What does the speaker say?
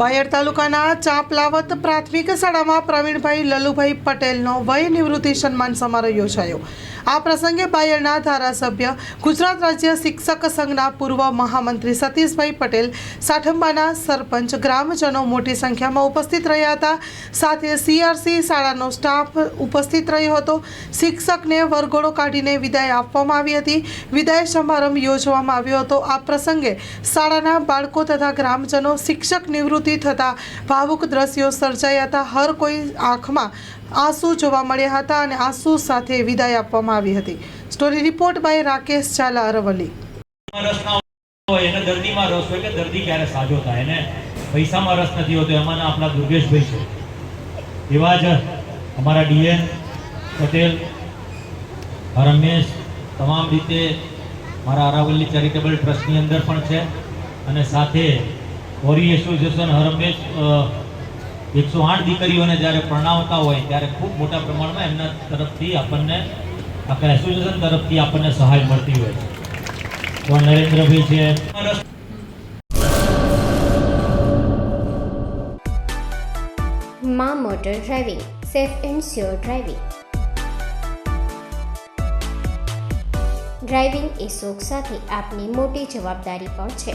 બાયડ તાલુકાના ચાંપલાવત પ્રાથમિક શાળામાં પ્રવીણભાઈ લલુભાઈ પટેલનો વય નિવૃત્તિ સન્માન સમારોહ યોજાયો. આ પ્રસંગે બાયડના ધારાસભ્ય, ગુજરાત રાજ્ય શિક્ષક સંઘના પૂર્વ મહામંત્રી સતીશભાઈ પટેલ, સાઠંબાના સરપંચ, ગ્રામજનો મોટી સંખ્યામાં ઉપસ્થિત રહ્યા હતા. સાથે સીઆરસી શાળાનો સ્ટાફ ઉપસ્થિત રહ્યો હતો. શિક્ષકને વરઘોડો કાઢીને વિદાય આપવામાં આવી હતી. વિદાય સમારંભ યોજવામાં આવ્યો હતો. આ પ્રસંગે શાળાના બાળકો તથા ગ્રામજનો શિક્ષક નિવૃત્તિ થતા ભાવુક દ્રશ્યો સર્જાયા હતા હર કોઈ આંખમાં આંસુ જોવા મળ્યા હતા અને આંસુ સાથે વિદાય આપવામાં આવી હતી. Story report by Rakesh Jhala Aravalli. એને દર્દીમાં રસ હોય કે દર્દી ક્યારે સાજો થાય, એને પૈસામાં રસ નથી હોતો, એમાંના આપણા દુર્ગેશભાઈ છે. એવા જ અમારા ડીએન, પટેલ રમેશ તમામ રીતે મારા અરાવલ્લી ચેરિટેબલ ટ્રસ્ટની અંદર પણ છે. અને સાથે વોરી એસોસિએશન હરમેશ એકસો આઠ દીકરીઓને જ્યારે પરણાવતા હોય, ત્યારે ખૂબ મોટા પ્રમાણમાં એમના તરફથી આપણને આખા એસોસિએશન તરફથી આપણને સહાય મળતી હોય છે. તો નરેન્દ્રભાઈ છે? મા motor driving, safe and sure driving. Driving એ શોખ સાથે આપની મોટી જવાબદારી પણ છે.